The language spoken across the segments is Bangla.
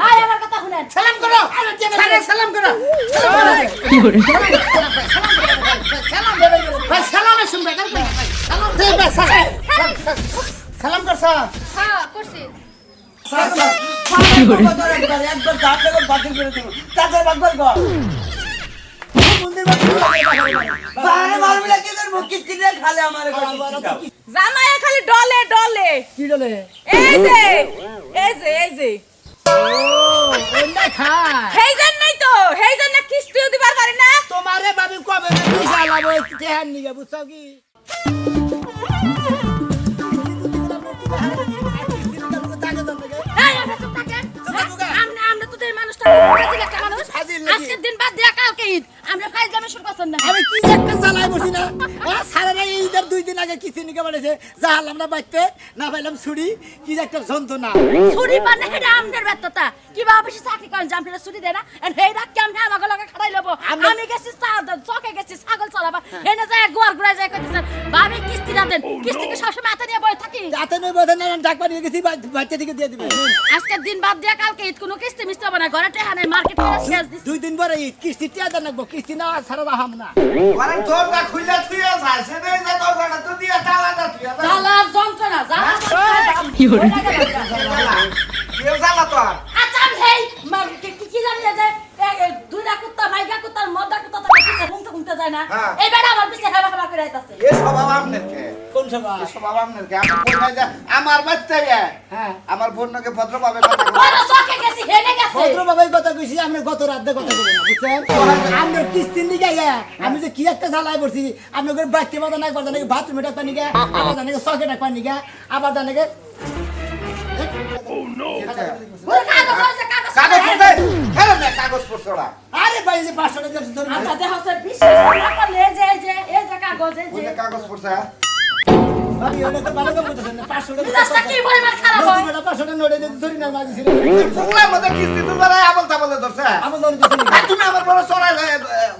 আয়, আমার কথা শুনেন। সালাম করো সালাম সালাম করো ভাই সালামে শুনবে সালাম দে ভাই সালাম সালাম হ্যাঁ, করছি। একবার ধাপ দেখো বাতিল করে দেবো তাদের একবার গল বারে মারবি না কি করব কিস্তি দিয়ে খালে ডলে ডলে। কি বলে এই যে এই যে এই যে হেই জন্যই তো হেই জন্য কিস্তিও দিবার পারে না তোমারে ভাবি কবে পয়সা লাভ তেহান নিগে বুঝছ কি আমরা তোদের মানুষটা? আজকের দিন বাদ দিয়া কালকে ঈদ। আমরা ফাইজলামি শুরু করছেন না। আমি কি একটা জ্বালাই বসি না হ্যাঁ, সারা রাত দুই দিন আগে কিস্তি নিকে বলেছে না বাইতে না পাইলাম ছুরি কি একটা যন্ত্রণা ছুরি পান না, এটা আমাদের ব্যর্থতা। কীভাবে বেশি চাকরি করেন, যে আপনারা ছুরি দেয় না? আর আমাকে লগে খাড়াই লবো। আমি গেছি চকে গেছি, ছাগল। এনে যায় গোয়াল ঘুরায় যায় কইতেছেন, "ভাবি, কিস্তি না দেন।" কিস্তিকে সবসময় হাতে নিয়ে বসে থাকি। যাতে নই বোধ না ডাক পাঠিয়ে গেছি বাচ্চা থেকে দিয়ে দিবে আজকের দিন বাদ দিয়া কালকে ঈদ কোনো কিস্তি মিস্তি হবে না ঘরে টেহা নাই মার্কেট দুই দিন পরে ঈদ কিস্তি টিয়া দেন রাখব কিস্তি না সারা রাহাম না মানে দরজা খুলে থুয়ে যায় সেটাই যে দরজাটা তো দিয়ে তালাটা থুয়ে যায় জ্বালার যন্ত্রণা জ্বালা কেউ জ্বালা তো আর আচ্ছা আমি হেই মা- কি কি- কি জানি যে এ, এ, দুইটা কুত্তা মাইগা কুত্তার মদ্দা কুত্তা তো পিছে ঘুমতে ঘুমতে যায় না? হ্যাঁ। এই বেড়া আমার পিছে হেবা হেবা করে আইতাছে। এ স্বভাব আপনার কে? কোন সভা এ স্বভাব আপনার কে? আমার বোন নাই যে আমার বাচ্চা ইয়ে। হ্যাঁ। আমার বোনকে ভদ্রভাবে কথা বলে বড় চকে গেছি হেনে গেছে। ভদ্র কথা কইছি আমরা গত রাতে কথা কই না বুঝছেন? আমরা কিস্তি নিকে গিয়া আমি যে কি একটা জ্বালাই পড়ছি আমি করে বাইতে বাদা না একবার জানে বাথরুমে ডাক পানি আবার জানে ডাক পানি আবার জানে ওরে কাগজ কাগজ ভাই যে 500 টাকা ধরে। আচ্ছা দেখো স্যার বিশ্বাস না করলে এই যে এই যে এই যে কাগজ এই যে কাগজ পড়ছে ভাবি ওটা তো ভালো কাম করতেছেন না 500 টাকা রাস্তা কি পরিমাণ খারাপ হয়। নতুন 500 টাকা নড়ে দিতে ধরি না মাঝি ছিল তোমরা মধ্যে কিস্তি তোমরা আবল তাবলে ধরছে। আমার ধরে দিছি তুমি আমার বড় চড়াই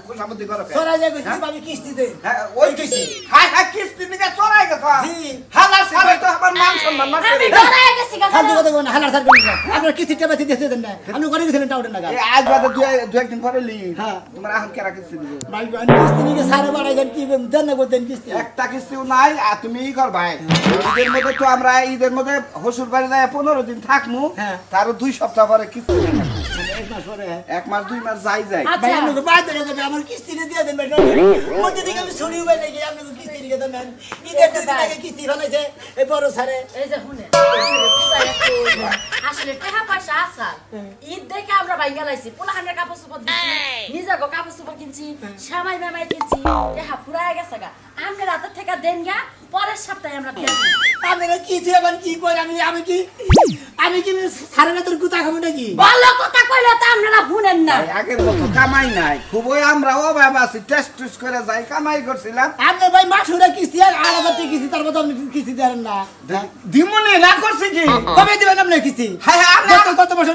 খুশামতি করো সরাই যায় কইছি ভাবি কিস্তি দে। হ্যাঁ, ওই কিস্তি। হাই হাই কিস্তি নিকে চড়াই গেছো জি। হালার সারে তো আমার মান সম্মান নষ্ট আমি করে। গেছি গা কথা কোন হালার সার কোন আপনার কিস্তি টেপা দিতে দেন না। আপনি করে গেছিলেন টাউটের নাগা আজ বাদে দুই দু একদিন পরে লি। হ্যাঁ। তোমার এখন কেরা কিস্তি দিব? ভাই কিস্তি নিকে সারে বাড়াই দেন কি দেন না দেন কিস্তি। একটা কিস্তিও নাই আর তুমি ই কর ভাই। ঈদের মধ্যে তো আমরা ঈদের মধ্যে হসুর বাড়ি যায় পনেরো দিন থাকমু। হ্যাঁ। তারও দুই সপ্তাহ পরে কিস্তি দেন। এক মাস পরে? এক মাস দুই মাস যাই যায় ভাই আচ্ছা আমার কিস্তি দিয়ে দেন মধ্যে দিকে আমি শুনি নাকি আপনাকে কিস্তি দিয়ে দেন ঈদের দুই আগে কিস্তি ফেলাইছে এই বড় সারে এই যে শুনে আসলে টাকা পয়সা আসার ঈদ দেখে আমরা বাইঙ্গা লাইছি পোলাহানের কাপড় চোপড় দিচ্ছি নিজে কাপড় চোপড় কিনছি সামাই মামাই কিনছি টাকা ফুরায় গেছে গা। আমরা রাতের থেকে দেন গা পরের সপ্তাহে আমরা আপনারা কি আবার কি কই আমি আমি কি আমি কি সারে না তোর গুতা খাব নাকি? ভালো কথা কইলে তো আপনারা শুনেন না। ভাই, আগের কামাই নাই। খুবই অভাব আছি টেস্ট টুস করে যাই কামাই করছিলাম। আপনার ভাই মাসুরা কিস্তি আর আলাদা কিস্তি তার মতো আপনি কিস্তি দেন না। দিমুনি না করছি কি? কবে দিবেন আপনি কিস্তি? হায় হায়, গত বছর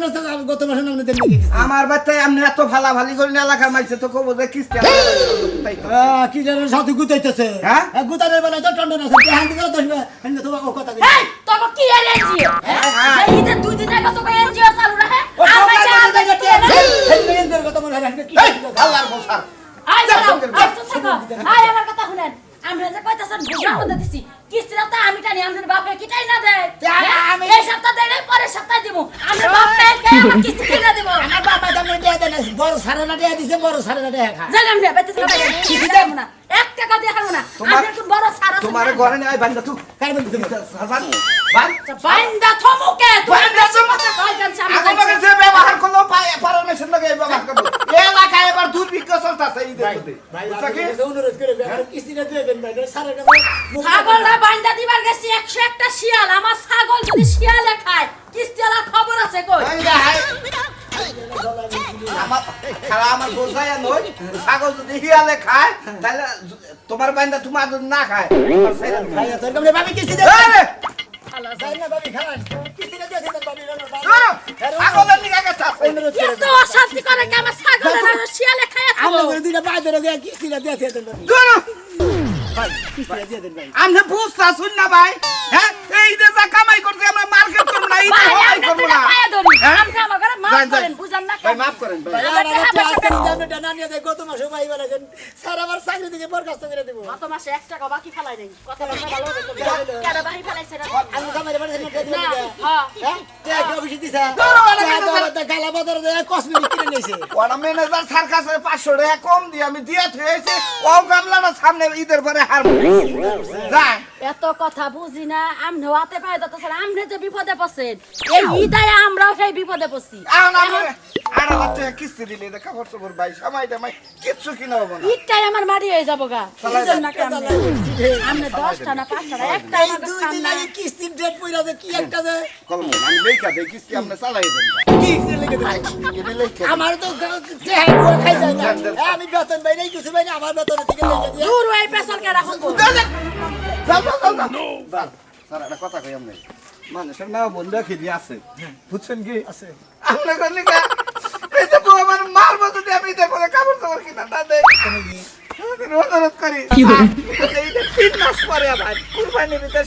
গত বছর আপনি দেন আমার বাচ্চায় আপনি এত ভালা ভালি করেন এলাকার মাইছে তো কব যে কিস্তি আহ, কি জানেন সাথে গুতাইতেছে। হ্যাঁ? গুতানের বেলা তো টন্ডন কি হ্যাঁ, হ্যাঁ। দুই আমরা যে না হয়? কি কইতাছেন বুঝা মধ্যে দিছি কিস্তিটা তো আমি টানি আমাদের বাপে কিটাই না দেয়? আমি- এই সপ্তাহ দেয় নাই, পরের সপ্তাহ দিব। আমরা বাপে কে আমার কিস্তি কিনা দিব? আমার বাবা দামে দেয়া দেন বড় সারা না দেয়া দিছে বড় সারা না দেয়া খা জানাম না বেতে কিস্তি দেব না। এক টাকা দিয়ে খাব না। তোমার- আমি একটু বড় সারা তোমার ঘরে নেই বান্দা তুই কার বলি তুমি সারবান বান বেশি কথা কই জানছ আমি আগো যে ব্যবহার করল পায় পারমিশন লগে এই ব্যবহার করল। এই এলাকায় এবার দুর্ভিক্ষ চলতেছে ঈদের মধ্যে ভাই বুঝছ কি? আপনি অনুরোধ করে আমার কিস্তিটা দিয়ে দেন ভাই সারা না ছাগলরা দিবার গেছি একশো একটা শিয়াল। আমার ছাগল যদি শিয়ালে খায় কিস্তিওয়ালার খবর আছে কই? ভাঙ্গা হাই। আমার খালা আমার বোঝাইয়া নই ছাগল যদি হিয়ালে খায় তাহলে তোমার বান্দা তোমার দুধ না খায়। ভাই তোর কামড়ে ভাবি কিস্তি দে রে, যাই না ভাবি খান। কিস্তিটা দিয়ে দেন ভাবি না ধরো, ছাগলের নিকে তো অশান্তি করে কি আমার আর শিয়ালে খায় আমরা দুইটা ধরে গিয়ে কিস্তিটা দিয়ে দেন আমনে বুঝতা শুন না ভাই হ্যাঁ এই যে যা কামাই করতে আমরা মার্কেট করব না এই হলাই আপনি করব না। হ্যাঁ? আপনি আমার মাফ যান, যান। করেন, বুঝেন না ভাই মাফ করেন ভাই ভাই আমার আর টাকা একটা পয়সা আজকে দেন। যদি আপনি ডানা নিয়ে যায়, গত মাসে ভাই বলেছেন স্যার আমার চাকরি থেকে বরখাস্ত করে দেবো গত মাসে এক টাকা বাকি ফেলাই নাই। কত লোকটা ভালো হবে তো? কেন বাকি ফেলাইছে না? আমি দিয়ে হ্যাঁ। হ্যাঁ অফিসে দিছে দৌড়ানো কেন তে তো গালা বাজারে দেয় কসমেটিক কিনে নিয়েছে ওরা ম্যানেজার স্যার কাছে পাঁচশো টাকা কম দিয়ে আমি দিয়ে থুয়েছি ও গামলাটা সামনে ঈদের পরে হার যান এত কথা বুঝি না আমনে হাতে পায়ে দিতেছেন আমনে যে বিপদে পড়ছেন এই ঈদায় আমরাও সেই বিপদে পড়ছি। এখন আমার আর কিস্তি দিলে এটা কাপড় চোপড় ভাই সময় টামাই কিচ্ছু কিনা হব না। ঈদটাই আমার মারি হয়ে যাব গা। আমনে দশটা না পাঁচটা একটা আমার দুই দিন আগে কিস্তির ডেট পড়া যে কি একটা যে কলম আমি লেখা দেই কিস্তি আপনি চালাই দেন আমার তো বুয়া খাই যায় না। এ, আমি বেতন পাই নাই কিছু পাই না আমার বেতনের থেকে লিখে দিয়ে দূর ওই কথা কই মানুষের মা বন্ধু খেলি আছে। বুঝছেন কি? আছে। আপনি করলি কা এই তো বউ আমার মারবো যদি আমি ঈদের পরে কাপড় চোপড় কিনা না দেয় অনুরোধ করি তিন মাস পরে আবার কুরবানির ভিতরে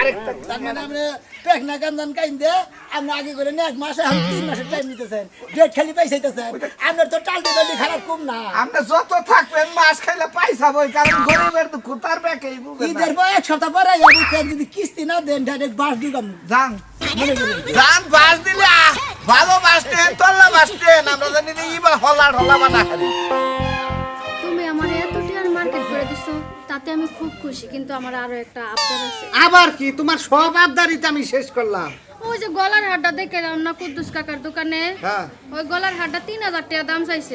আরেকটা তার মানে আপনি পেক না কান্দান কাইন দে আপনি আগে করে এক মাসে আমি তিন মাসের টাইম নিতেছেন ডেট খালি পাইছাইতেছেন। আপনার তো টালটি টালটি খারাপ কম না। আপনি যত থাকবেন মাছ খাইলে পয়সা বই কারণ গরিবের দুঃখ তার ব্যাকেই ঈদের পর এক সপ্তাহ পরে যদি কিস্তি না দেন ডাইরেক্ট বাস যান। যান বাস দিলে ভালো বাস ট্রেন তল্লা বাস আমরা জানি না ইবা হলা ঢলা বানা তুমি আমার এত টিয়ার মার্কেট করে দিছো তাতে আমি খুব খুশি কিন্তু আমার আরও একটা আবদার আছে। আবার কি? তোমার সব আবদারিতে আমি শেষ করলাম। ওই যে গলার হারটা দেখে না কুদ্দুস কাকার দোকানে। হ্যাঁ। ওই গলার হারটা তিন হাজার টাকা দাম চাইছে।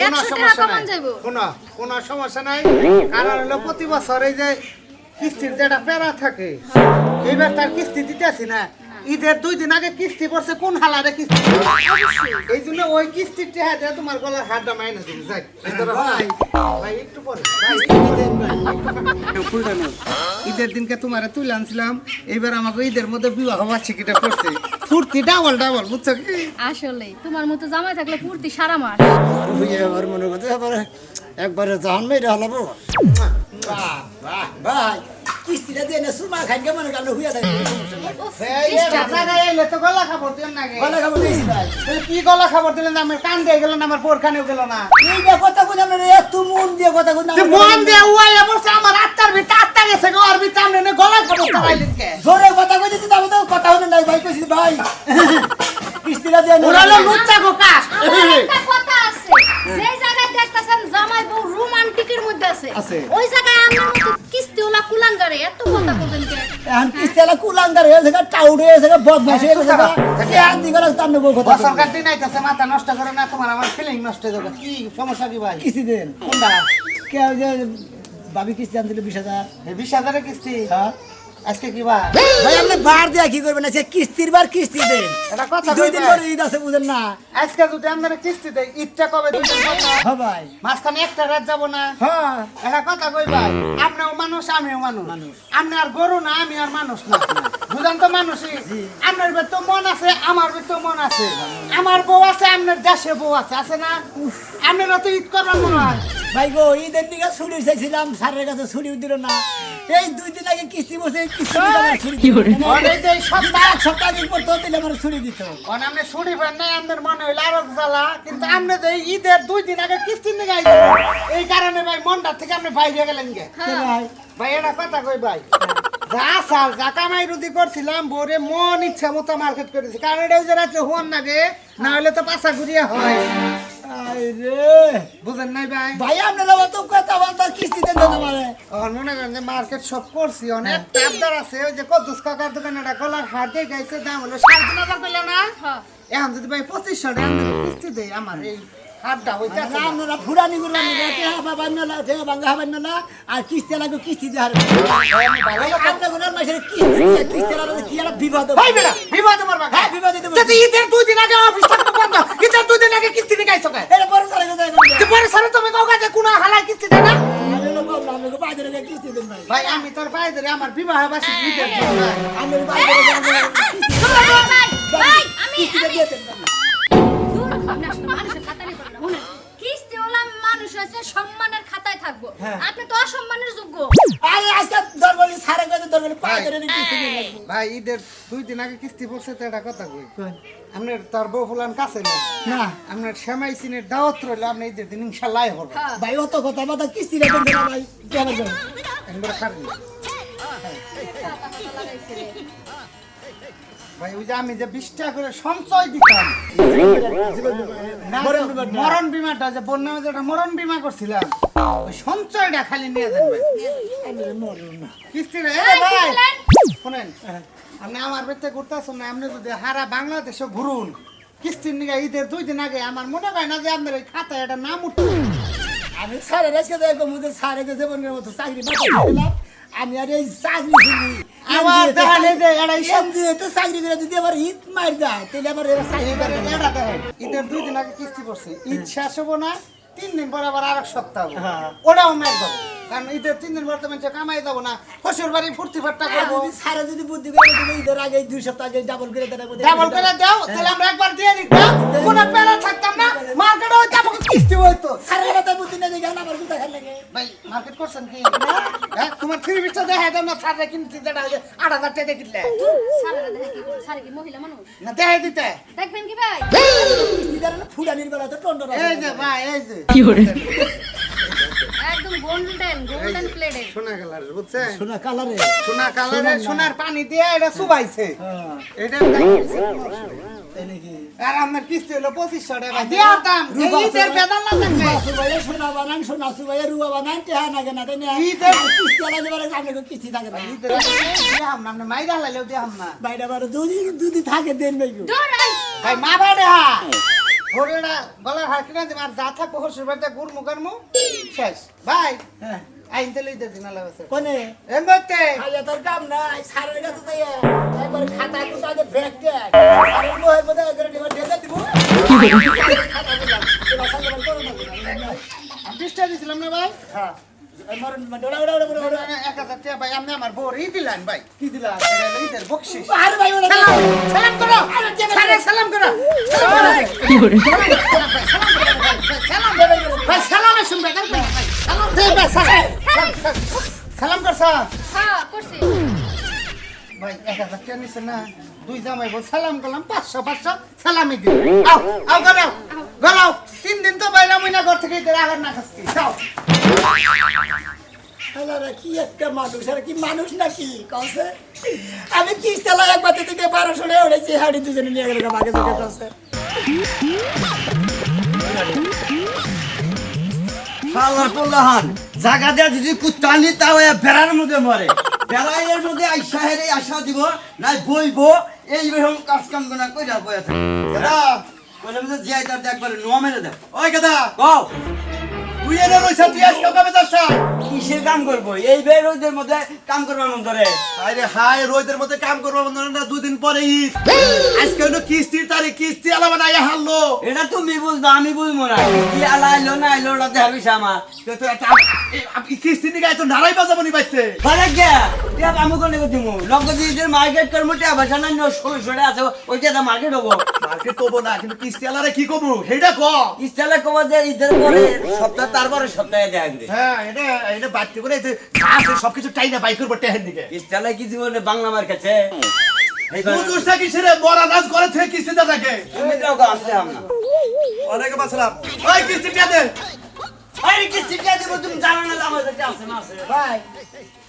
কোনো একশো টাকা সমস্যা কমান নাই। যাইবো? কোনো কোনো সমস্যা নাই। কারণ হলো প্রতি বছর এই যে কিস্তির যেটা প্যারা থাকে এইবার তার কিস্তি দিতে আসি না। ঈদের দুই দিন আগে কিস্তি পড়ছে কোন হালারে কিস্তি এই জন্য ওই কিস্তির টাকা দিয়ে তোমার গলার হারটা মাইনা দিবি। যাই ভাই। ভাই একটু পরে। নেই ঈদের দিনকে তোমারে তুলে আনছিলাম এইবার আমাকে ঈদের মধ্যে বিবাহ বার্ষিকীটা করছে। ফুর্তি ডাবল ডাবল বুঝছ কি? আসলে তোমার মতো জামাই থাকলে পূর্তি সারা মাস। আমার মনে করতে একবারে জাহান মেরে হলাবো। বাহ বাহ ভাই কিস্তিটা দিয়ে না সুরমা খাইন কেমন আপনি হুইয়া তো গলা খাবার দিলেন না ভালো খাবার দিয়েছি। কি গলা খাবার দিলেন? আমার কান দিয়ে গেল না আমার বোরখানেও গেল না। এই যে কথা কই আপনার এত মন দিয়ে কথা কই যে মন দিয়ে উয়াইয়া বসে আমার আত্মার ভিতরে আত্মা গেছে গো আর ভিতরে আপনি না গলা খাবার তারাইলেন কে? জোরে কথা কই দিতে তবে তো কথা হলো নাই ভাই কইছি ভাই। কিস্তিটা দিয়ে ওরা হলো লুচ্চা গো কাজ কথা আছে। যেই জায়গায় দেখতাছেন জামাই বউ রোমান্টিকের মধ্যে আছে। আছে। ওই জায়গায় আমার মতো কুলাঙ্গারে? এত কথা বলতেন কে এখন কিস্তিলা কুলাঙ্গার গেছে টাউড গেছে বদমাশ হয়ে গেছে কে হাত দিকে তামনে বউ কথা। সরকার দিন আইতাছে মাথা নষ্ট করে না তোমার আমার ফিলিং নষ্ট হয়ে কি সমস্যা কি ভাই? কিস্তি দেন কোনটা? কে ভাবি কিস্তি আনছিল বিশ হাজার। বিশ হাজারের কিস্তি? হ্যাঁ। আজকে কি ভাই ভাই আপনি বার দিয়া কি করবেন? সে কিস্তির বার কিস্তি দেন। এটা কথা দুই দিন পরে ঈদ আছে বুঝেন না। আজকে যদি আপনারা কিস্তি দেয় ঈদটা কবে দুই দিন পর? না? হ্যাঁ ভাই। মাঝখানে একটা রাত যাব না। হ্যাঁ। এটা কথা কই ভাই আপনিও মানুষ আমিও মানুষ। আপনি আর গরু না আমি আর মানুষ না। বুঝান তো মানুষই। আপনার ভিতর মন আছে আমার ভিতর মন আছে। আমার বউ আছে আপনার দেশে বউ আছে আছে না? আপনারা তো ঈদ করবেন মনে হয়। ভাই গো ঈদের দিকে ছুরি চাইছিলাম স্যারের কাছে ছুরি দিল না। এই দুই দিন আগে কিস্তি বসে কিস্তি না। সপ্তাহ এক সপ্তাহ দিন পর তো দিলে আমার ছুরি দিত অন আপনি ছুটিবেন নাই আপনার মনে হইলে আরও জ্বালা। কিন্তু আপনি ঈদের দুই দিন আগে কিস্তি নিয়ে এই কারণে ভাই মনটা থেকে আপনি বাইরে গেলেন গে। কে ভাই? ভাই এটা কথা কই ভাই? যা সাল যা কামাই রুদি করছিলাম বোরে মন ইচ্ছা মতো মার্কেট করেছি। কারণ এটা ওই যে রাত্রে হওয়ার নাগে না হলে তো পাশা ঘুরিয়া হয়। বুঝেন নাই ভাই? ভাই আপনারা অত কথা বলতো কিস্তি দেন না আমারে এখন মনে করেন যে মার্কেট সব করছি অনেক চাপদার আছে ওই যে কদ্দুস কাকার দোকানে একটা গলার হাট দিয়ে গাইছে দাম হলো সাড়ে তিন হাজার পেলে না? হ্যাঁ। এখন যদি ভাই পঁচিশশো টাকা কিস্তি দেয় আমার এই আর কিস্তি লাগবে কিস্তি বিবাদ বিবাদ হ্যাঁ, বিবাদে দেবো। যদি ঈদের দুই দিন আগে অফিস বন্ধ ঈদের দুই দিন আগে কিস্তি নিয়ে গাইছো কে এটা পরে সারা এখন যে পরে সারে তুমি কাউ কাছে কোনো হালাই কিস্তি দেয় না আমি লোক বললাম আমাকে বাইরে রেখে কিস্তি দেন ভাই ভাই আমি তোর ধরে আমার বিবাহ ভাই দিয়ে। দূর, মানুষের শুনেন কিস্তিওয়ালা মানুষ আছে সম্মানের খাতায় থাকব। হ্যাঁ। আপনি তো অসম্মানের যোগ্য। আরে আজকে দরবারি সারে গেছে দরবারি পায়ে ধরে কিস্তি ভাই ঈদের দুই দিন আগে কিস্তি পড়ছে তো এটা কথা কই? আপনার তার বউ ফুলান কাছে নেই? না। আপনার শ্যামাই সিনের দাওয়াত রইলে আপনি ঈদের দিন ইনশাল্লাহ হবে হ্যাঁ। ভাই অত কথা বাতা কিস্তি রেখে ভাই। কেন দেন? একবার। ভাই ওই যে আমি যে বিশ টাকা করে সঞ্চয় দিতাম না, মরণ বিমাটা। মরণ বিমাটা যে বন্যা যেটা মরণ বিমা করছিলাম ওই সঞ্চয়টা খালি নিয়ে দেন ভাই মরুন না। কিস্তিটা এ ভাই? শুনেন আপনি আমার বেতে ঘুরতেছেন না আপনি যদি হারা বাংলাদেশে ঘুরুন কিস্তির নিগে ঈদের দুই দিন আগে আমার মনে হয় না যে আপনার ওই খাতায় এটা নাম উঠবে আমি সারে রেসকে দেখো মুদে সারে গেছে মতো চাকরি বাকরি আমি আর এই চাকরি শুনি আবার দেখেন এই যে এটা হিসাব তো চাকরি করে যদি আবার হিট মার যায় তাহলে আবার চাকরি এবারে এটা দেখেন, ঈদের দুই দিন আগে কিস্তি করছে ঈদ শেষ হব না তিন দিন পর আবার এক সপ্তাহ। হ্যাঁ। ওটাও মেঘ দেবো কারণ ঈদের তিন দিন পর মানুষ কামাই দেবো না শ্বশুর বাড়ি ফুর্তি ফাট্টা আর করব। সারা যদি বুদ্ধি করে দিলে ঈদের আগে দুই সপ্তাহ আগে ডাবল করে দেয় ডাবল করে দাও তাহলে আমরা একবার দিয়ে দিতাম। কোনো প্যারা থাকতাম না মার্কেটে হইতে আমাকে কিস্তি হইতো। সারা কথা বুদ্ধি না দেখে আমার কোথায় খেলে লাগে। ভাই মার্কেট করছেন কি? হ্যাঁ তোমার থ্রি পিসটা দেখা দেন না সারে কিনতে যেটা আট হাজার টাকা কিনলে। স্যারেরা দেখে কি করে? কি মহিলা মানুষ? না দেখা দিতে। দেখবেন কি ভাই? ফুডানির বেলা তো টন্ডর এই যে ভাই এই যে। একদম গোল্ডেন গোল্ডেন প্লেটের সোনা কালার বুঝছেন? সোনা কালারে সোনা কালারে সোনার না। সোনার পানি দিয়ে এটা চুবাইছে এটা দাম হইছে তাই নাকি? আর আমার কিস্তি হলো পঁচিশশো টাকা। দেওয়ার দাম। এই ঈদের বেদাল না থাকবে রুবা সুবাইয়ে সোনা বানান সোনা সুবাইয়ে রুবা বানান টেহা নাগে না তাই ঈদের- কিস্তি আলাদা বারে সামনে কিস্তি থাকে না। ঈদের দেহাম না আপনি মাইরা লাইলেও দেহাম না। বাইরে বারে দুদি দুদি থাকে দেন ভাই ভাই মা বাড়ে ঘোড়েটা গলার হাঁকি না দিম আর যা থাকব হসুর বাড়িতে গুড় মুখার মু শেষ। বাই। হ্যাঁ। আইন তেলে ঈদের দিন আলাদা কোনে? এম বলতে খাইয়া তোর কাম না সারের কাছে তাই একবার খাতা কুতা দে ব্রেক দে। সারের মোহের মধ্যে একবার ডিবার ঢেলে দিব। খাতা দিলাম এবার সঙ্গে বল করো না ডিস্টা দিছিলাম না ভাই? হ্যাঁ। সালাম সালাম করো সালাম সালাম করো সালাম করো ভাই সালামে শুনবে ভাই সালাম দে ভাই সালাম সালাম কর স্যার হ্যাঁ করছি ভাই এক হাজার টাকা নিছে না। দুই জামাই বল সালাম করলাম পাঁচশো পাঁচশো সালামি দিল। আও আও তিন দিন তো বাইরে মহিনা ঘর থেকে ঈদের আগার না খাচ্ছি। যাও। কি একটা মানুষ আর কি মানুষ নাকি? কসে আমি কি চালা একবার থেকে বারোশো টাকা উঠেছি হাড়ি দুজনে নিয়ে গেল বাগে চোখে কসে শালার পোলাহান জাগা দেয়া যদি কুত্তানি তাও এ বেড়ার মধ্যে মরে। বেড়াইয়ের মধ্যে আইসা হেরে আশা দিব, নাই বইব, এই রকম কাজ কাম গুনা কইরা বয়ে থাকে। দাদা, কইলাম যে জিয়াই তার একবারে নোয়া মেরে দেব ওই কথা কও তুই এনে তুই আজকে কবে যাস কিসের কাম করব? এই বের ওদের মধ্যে কাম করবার মন ধরে। আরে হাই রোদের মধ্যে কাম করব বন্ধ না দুদিন পরে ঈদ। আজকে হলো কিস্তির তারিখ কিস্তি আলাবা নাই হারলো। এটা তুমি বুঝবা আমি বুঝব না। কি আলাইলো না আইলো ওটা দেখাবি আমার। তো তো কিস্তি নিয়ে তো নারাই বাজাবো নি বাইতে। ঘরে গে আমি কোনে দিমু। লগে দিয়ে মার্কেট করব ভাষা নাই ষোলো ষোলো আছে ওইটা মার্কেট হব। মার্কেট করব না কিন্তু কিস্তিয়ালারে কি করব সেটা ক। ইস্তালে কবা যে ঈদের পরে সপ্তাহ তারপরে সপ্তাহে দিবে। হ্যাঁ এটা এটা বাড়তে করে যা আছে সবকিছু টাইনা বাই করব টেহের দিকে। ইস্তালে কি জীবনে বাংলা মার কাছে? এই করে- বুঝুস না নাচ করে থেকে কিস্তি দা থাকে তুমি দাও গো, আমি দেখাম না। অনেকে বাঁচলাম ওই কিস্তিটা দে? আরে কি শিক্ষা দিব তুমি জানো না আমার কাছে আছে না আছে। ভাই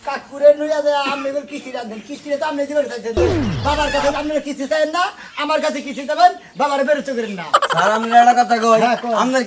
কাকুরে লইয়া যায় আপনি এবার কিস্তি রাখবেন কিস্তিটা তো আপনি দিবেন চাইছেন বাবার কাছে আপনারা কিস্তি চাইেন না আমার কাছে কিস্তি দেবেন বাবার বেরোতে করেন না। স্যার আমি একটা কথা কই হ্যাঁ,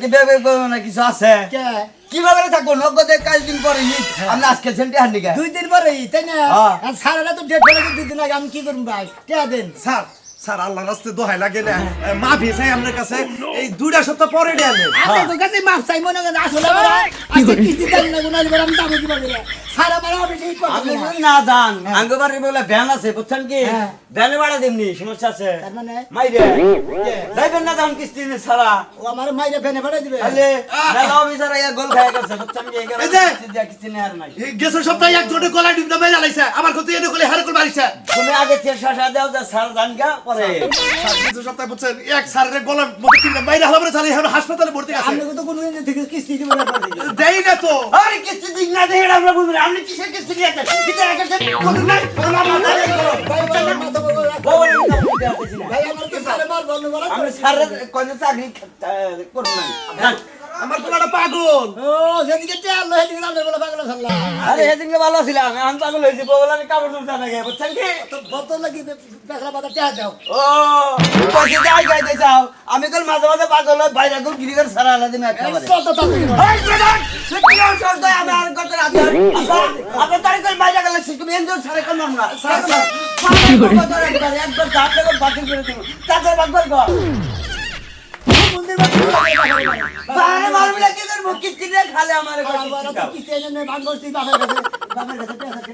কি বেবে করব না কিছু আছে? কে? কীভাবে থাকব? নগদে দিন পরে ঈদ আপনি আজকে সেন্টি দুই দিন পরে তাই না? হ্যাঁ। আর সারাটা তো ডেট ফেলে দুই দিন আগে আমি কি করুন ভাই? কে দেন। স্যার স্যার আল্লাহ রাস্তে দোহাই লাগে না। মা ভেসাই আপনার কাছে। এই দুইটা সপ্তাহ পরে নিয়ে আনবেন আপনার কাছে মাপ চাই মনে করেন আসলে আমরা আজকে কিস্তি দেন না গুনাহ আমি দাম কি বলি সারা বারে অফিসে আপনি না। যান। আঙ্গবাড়ি বলে ভ্যান আছে বুঝছেন কি? হ্যাঁ। ভ্যানে ভাড়া দিমনি সমস্যা আছে। তার মানে? মাইরে। যাইবেন না তখন কিস্তি ছাড়া ও আমার মাইরে ফেলে দিবে। তাহলে অফিসার ইয়া গোল খাই গেছে বুঝছেন কি? এই যে। কিস্তি আর নাই। এই গেছের সপ্তাহে এক জোটে ডিম দামে জ্বালাইছে আমার কত এনে গলে হারে করে মারিছে তুমি আগে শশা দাও যে সার গা। পরে গেছের সপ্তাহে বুঝছেন এক স্যারের গলার মধ্যে তিনটা মাইরে হলো বলে স্যার এখন হাসপাতালে ভর্তি আছে আপনি তো কোনো দিন থেকে কিস্তি দিবেন না দেই না তো আরে কিস্তি দিক না দেখে আমরা বুঝব আপনি কিসের কিস্তি দিয়েছেন কিসে রেখেছেন বলুন না আমার মাথা রেখে ভাই আমার মাথা। ভাই তো সারে মার বন্ধ করা আমি স্যারের কলেজে চাকরি করব না। আমার পোলাটা পাগল। ও সেদিকে টেল সেদিকে আমরা বলে পাগল সাল্লা আরে সেদিনকে ভালো ছিলাম আমি পাগল হয়েছি বলে আমি কাপড় তুলতে লাগে বুঝছেন কি? তো বোতল লাগি বেকলা পাতা টেল দাও। ও পয়সা যাই যাইতে চাও আমি মাঝে মাঝে পাগল হই বাইরে গিরি করে সারা আলাদা তো এই প্রধান, সে কি আর চলতে? আমি আর রাজি হই। আচ্ছা, আপনার তারিখ করে বাইরে গেলে সে তুমি এনজয় সারে কোন নাম না। সারে কোন একবার দাঁত বাতিল করে দিব তাতে একবার কর। মন্দির মারবি না কি করব কিস্তি দিয়ে খালে আমার কিস্তি এনে নে ভাগ করছি বাপের কাছে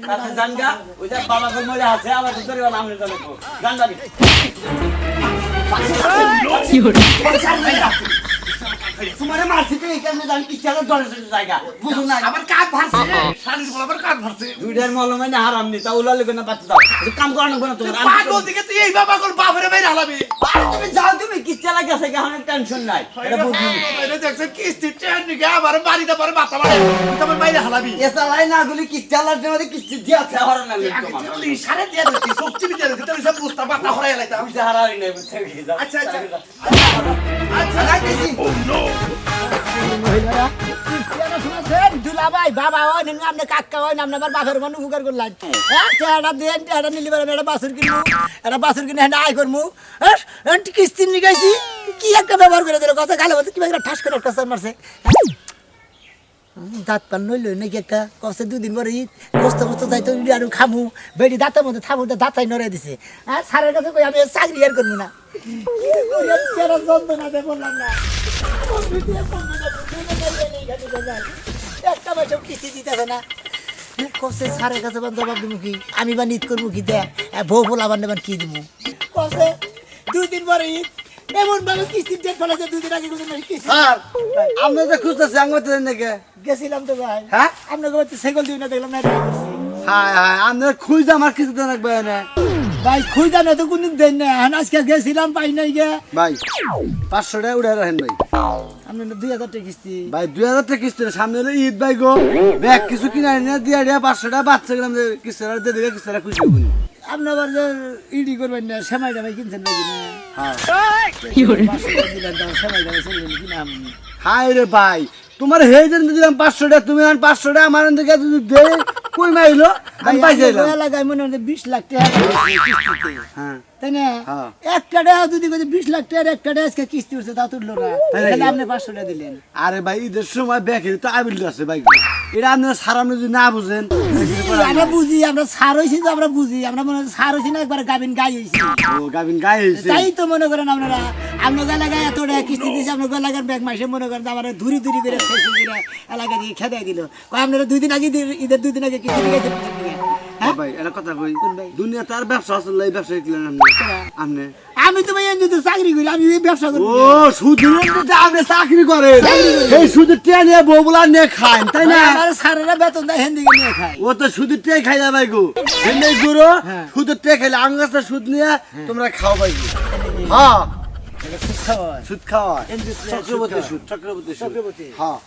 তাতে জানগা? ওই যে বাবা কই মরে আছে আবার ধরে বাবা আমনে চলে কি তোমারে মারছি তো এখানে জানি কি চালো দলে জায়গা? বুঝুন না। আমার কাজ ভাসছে শালিশ বলে আমার কাজ ভাসছে দুইটার মলমে না হারাম নি তা উলা লেগে না বাচ্চা দাও। কাম করানো না তোমার আমি পাগল দিকে তুই এই বাবা পাগল বাপরে বের হালাবি আরে তুমি যাও তুমি কি চালা গেছে কি? আমার টেনশন নাই। এটা বুঝুন এটা দেখছেন কিস্তি ট্রেন নিকে আমার বাড়িতে পরে মাথা মারে তুই তো বাইরে হালাবি এ চালাই না গুলি কি চালার জন্য কিস্তি দিয়া আছে হরান না তোমার। ইশারা দিয়ে দিচ্ছি শক্তি দিয়ে দিচ্ছি তাহলে সব বুঝতে মাথা হরাই লাইতাম আমি হারাই নাই বুঝছে কি যাও। আচ্ছা, আচ্ছা। আচ্ছা রাখতেছি। মহিলারা দুলাভাই, বাবা হয় না আপনি কাকা হয় আপনি আমার বাপের মনে উপকার করলেন হ্যাঁ টেহাটা দেন টেহাটা নিলি পারেন একটা বাছুর কিনবো একটা বাছুর কিনে হ্যাঁ আয় করব। হ্যাঁ কিস্তি নিগাইছি কি একটা ব্যবহার করে দিল, কথা গালে কিবা একটা ঠাস করে একটা মারছে? দাঁত পান নইল, নাকি একটা কষ্ট দুদিন পরে কষ্ট কষ্ট যাইতো আর খামু, বেড়ি দাঁতের মধ্যে থামু দাঁতাই নড়াই দিছে। হ্যাঁ স্যারের কাছে কই, আমি চাকরি আর করব না। কি আর দিয়ে সারের আমি বা ঈদ করব কি দে বউ বলা বান কি দিব? কষে দুই দিন পরে ঈদ এমন ভাবে কিস্তির ডেট ফেলেছে দুই দিন আগে কোনো কিস্তি। স্যার আপনি তো খুঁজতেছি আঙ্গুতে নাকি গেছিলাম তো ভাই। হ্যাঁ? আপনাকে বলতে সেগল দিই না দেখলাম না। হায় হায় আমার কিছু লাগবে না ভাই খুঁজা না তো কোনদিন দেন না। আজকে গেছিলাম পাই নাই গে। ভাই পাঁচশো টাকা উড়ে রাখেন ভাই। আপনি দুই হাজার টাকা কিস্তি। ভাই দুই হাজার টাকা কিস্তি সামনে হলো ঈদ ভাই গো। ব্যাগ কিছু কিনে আনি দিয়ে পাঁচশো টাকা বাচ্চা গেলাম কিস্তিটা দিয়ে দিবে কিস্তিটা খুশি আপনি আবার যে ইডি করবেন না সেমাই জামাই কিনছেন নাকি না? হ্যাঁ। হাই রে ভাই তোমার হেই দিন দিলাম পাঁচশো টাকা তুমি আর পাঁচশো টাকা আমার দিকে যদি দে কই মাইলো? আমি পাইছে এলাকায় মনে হয় বিশ লাখ টাকা। হ্যাঁ। তাই না? হ্যাঁ। একটা টাকা যদি লাখ টাকার একটা টাকা আজকে কিস্তি উঠছে তা তুললো না। তাই তাহলে আপনি পাঁচশো টাকা দিলেন। আরে ভাই ঈদের সময় ব্যাগ তো আবিল আছে ভাই। এটা আপনার সার যদি না বুঝেন আমরা বুঝি আমরা সার হয়েছি তো আমরা বুঝি। আমরা মনে সার না একবার গাবিন গাই ও গাবিন তাই তো মনে করেন আপনারা আপনার এলাকায় এত টাকা কিস্তি দিয়েছে আপনার এলাকার মাসে মনে করেন আমার ধুরি ধুরি করে শেষ করে এলাকা দিয়ে খেদাই দিল। কয় আপনারা দুই দিন আগে ঈদের দুই দিন আগে কিস্তি দিয়ে ভাই এটা কথা কই কোন ভাই? দুনিয়া তার ব্যবসা আসলে এই ব্যবসা কিলেন আপনি আপনি আমি তো ভাই যদি চাকরি করি আমি এই ব্যবসা করি। ও সুদের মধ্যে আপনি চাকরি করেন? এই সুদের টিয়া বউগুলা নিয়ে খান তাই না? আমার সারেরা বেতন দেয় হেন নিয়ে খায়। ও তো সুদের টিয়াই খাই না ভাই গো। এমনি গুরু। সুদের খাইলে আঙ্গাসটা সুদ নিয়ে তোমরা খাও ভাই। হ্যাঁ। সুদ খাওয়া সুদ খাওয়া, চক্রবর্তী সুদ। চক্রবর্তী চক্রবর্তী। হ্যাঁ।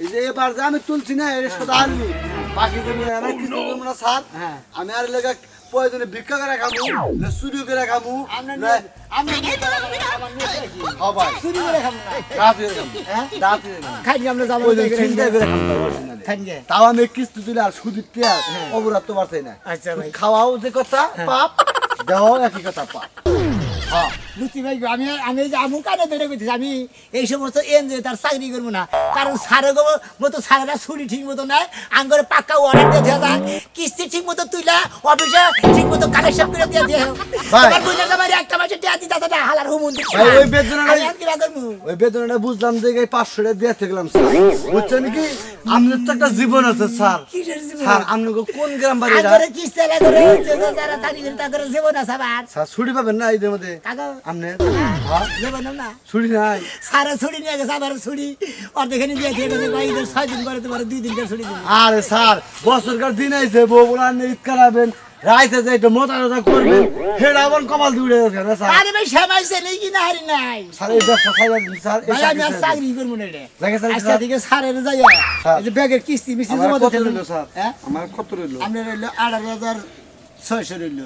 এই যে এবার যে আমি তুলছি না এটা শুধু আনলি বাকি কিছু করব না স্যার। হ্যাঁ। আমি আর লেগে প্রয়োজনে ভিক্ষা করে খামু না চুরি করে খামু? হ্যাঁ হয়ে? হ্যাঁ? হয়ে। তাও আমি কিস্তি তুলে আর সুদির অবরাত তো পারছে না। আচ্ছা খাওয়াও যে কথা পাপ দেওয়াও একই কথা পাপ। হ্যাঁ বুঝতে ভাই আমি আমি আমু কানে ধরে আমি এই সমস্ত এনজয় তার চাকরি করব না। কারণ সারে গো মতো সারেরা ছুরি ঠিক মতো নাই আঙ্গরে পাক্কা অর্ডার দিয়ে দেওয়া যায় কিস্তি ঠিক মতো তুইলা অফিসে ঠিক মতো কালেকশন করে দিয়ে দিয়ে এবার বুঝলে না একটা মাসে হালার হুমুন ওই বেতনটা বুঝলাম যে এই পাঁচশো টাকা দিয়ে থাকলাম স্যার। বুঝছেন কি? আপনার তো একটা জীবন আছে স্যার। স্যার আপনাকে কোন গ্রাম বাড়ি কিস্তি করে জীবন আছে স্যার ছুটি পাবেন না এদের মধ্যে। আপনি হ্যাঁ। জীবন না। ছুটি নাই। সারা ছুটি নিয়ে গেছে আবার ছুটি অর্ধেখানি দিয়ে গেছে ভাই ঈদের ছয় দিন করে তোমার দুই দিন করে ছুটি দিন আরে স্যার বছরকার দিন আইছে বউ বলা ঈদ কাটাবেন রাইতে যে একটু মোটা মোটা করবেন সেটা আবার কপাল দূরে গেছে না স্যার? আরে ভাই শ্যামাইছে নেই কি না হারি নাই। স্যার এই ব্যবসা খাইয়া স্যার এই আমি আর চাকরি চাকরি না রে। দেখে স্যার, আজকে স্যার। থেকে যাই এই যে ব্যাগের কিস্তি মিস্তি আমার জমা কত দিতে স্যার? হ্যাঁ? আমার কত রইল? আপনার রইল আঠারো হাজার ছয়শো রইল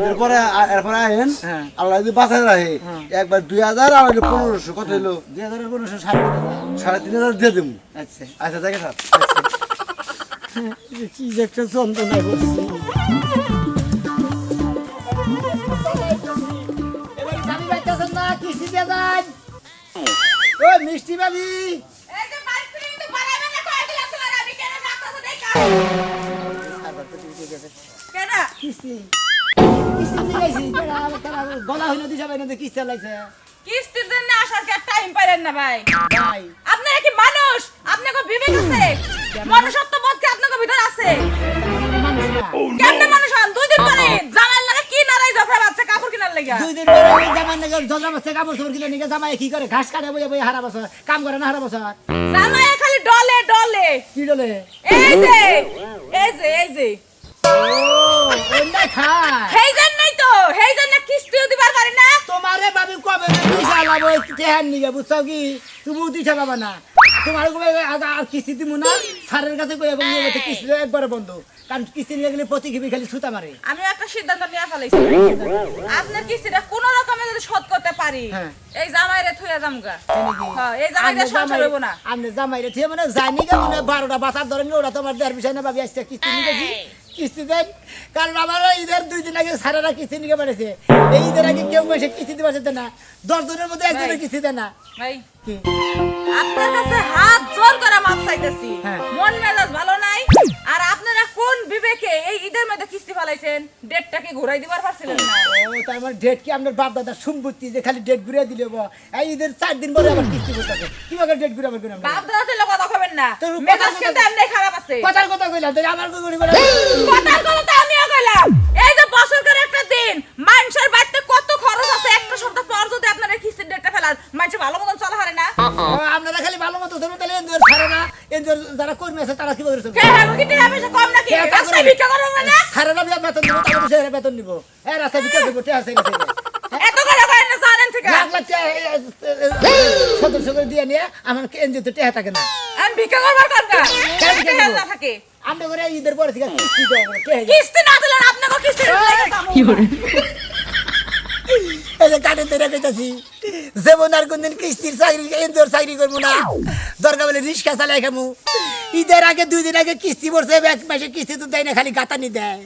এরপরে এরপরে আহেন হ্যাঁ। আল্লাহ যদি বাঁচায় রাখে একবার দুই হাজার আর পনেরোশো কত হইল? দুই হাজারের পনেরোশো সাড়ে তিন হাজার। সাড়ে তিন হাজার দিয়ে দেবো। আচ্ছা। আচ্ছা দেখে স্যার। কি যে একটা যন্ত্রণা করছি। এবার স্বামী পাইতেছেন না কিস্তি দিয়ে যান। ও মিষ্টি বাবি। এই যে না কয়ে আমি কেন কেন কিস্তি কিস্তি দিয়ে গেছি তারা তারা গলা হইল দিশা পাই না কিস্তি লাগছে কিস্তির জন্য আসার কি টাইম পাইলেন না ভাই? ভাই। আপনারা কি মানুষ? আপনাকে বিবেক আছে? মনুষ্যত্ব বোধ কি আপনাকে ভিতর আছে? মানুষ মানুষ হন? দুই দিন পরে জামার লাগে কি নারাই জফরা বাচ্চা কাপড় কিনার লাগা? দুই দিন পরে জামাই কাপড় কিনে নিয়ে কি করে? ঘাস কাটে বইয়া বইয়া হারা বছর কাম করে না হারা বছর। জামাই খালি ডলে ডলে। কি ডলে? এই যে এই যে এই যে। ও! ওন্ডা খায় হেই জন্যই তো হেই জন্য কিস্তিও দিবার পারি না। তোমারে ভাবি কবে পয়সা লাভ তেহার নিগে বুঝছ কি? তুমি দিতে পাবা না। তোমার কবে আর কিস্তি দিব না? স্যারের কাছে কই এবং নিয়ে কিস্তি একবারে বন্ধ। কারণ কিস্তি নিয়ে গেলে প্রতি কিবি খালি সুতা মারে। আমি একটা সিদ্ধান্ত নিয়ে ফেলাইছি। আপনার কিস্তিটা কোন রকমে যদি শোধ করতে পারি হ্যাঁ। এই জামাইরে থুয়ে নাকি? হ্যাঁ, এই জামাইরে আমনে সংসার হইব না। আমনে জামাই রে মানে জানি গে মানে বারোটা বাতার ধরেন ওরা তোমার দেড় বিষয় না ভাবি আজকে কিস্তি নিয়ে গেছি। কিস্তি দেন কারণ আমার ঈদের দুই দিন আগে সারারা কিস্তি নিয়ে পারেছে এই ঈদের আগে কেউ বসে কিস্তি দিতে পারছে না দশ জনের মধ্যে একজনের। কিস্তি দেয় না ভাই? আপনার কাছে হাত জোর করে মাপ চাইতেছি হ্যাঁ। মন মেজাজ ভালো নাই আর আপনারা কোন বিবেকে এই ঈদের মধ্যে কিস্তি ফেলাইছেন? ডেটটাকে ঘুরাই দিবার পারছিলেন না? ও তার মানে ডেট কি? আপনার বাপ দাদা সম্পত্তি যে খালি ডেট ঘুরে দিলে বো। এই ঈদের চার দিন পরে আবার কিস্তি করতেছে। কীভাবে ডেট ঘুরে আবার ঘুরে বাপ দাদাতে লোক কথা কবেন না। তো মেজাজ কিন্তু এমনি খারাপ আছে। কথার কথা কইলাম তাই আমার কই ঘুরে কথার কথা তো আমিও কইলাম। এই যে বছরকার একটা দিন মানুষের বাড়িতে কত খরচ আছে? একটা সপ্তাহ পর যদি আপনারা কিস্তির ডেটটা ফেলান মানুষ ভালো মতন চলা হারে না এনজয় যারা কর্মী আছে তারা কি করে। করে? সারা না বেতন দিব তাহলে সে বেতন দিব। এ রাস্তা বিকাশ দিব তে আছে এত করে করেন না জানেন থেকে? লাখ লাখ সদস্য করে দিয়ে নিয়ে আমার এনজয় তো টেহা থাকে না। আমি ভিক্ষা করবার কথা থাকে। আমরা করে ঈদের পরে থেকে কিস্তি দেবো কিস্তি না দিলেন আপনাকে কিস্তি কি এই যে কাঠে তৈরি কইতাছি যেমন আর কোনদিন কিস্তির চাকরি ইন্দোর চাকরি করব না। দরকার বলে রিক্সা চালাই খামু। ঈদের আগে, দুই দিন আগে কিস্তি পড়ছে, এক মাসে কিস্তি তো দেয় না, খালি গাতানি দেয়।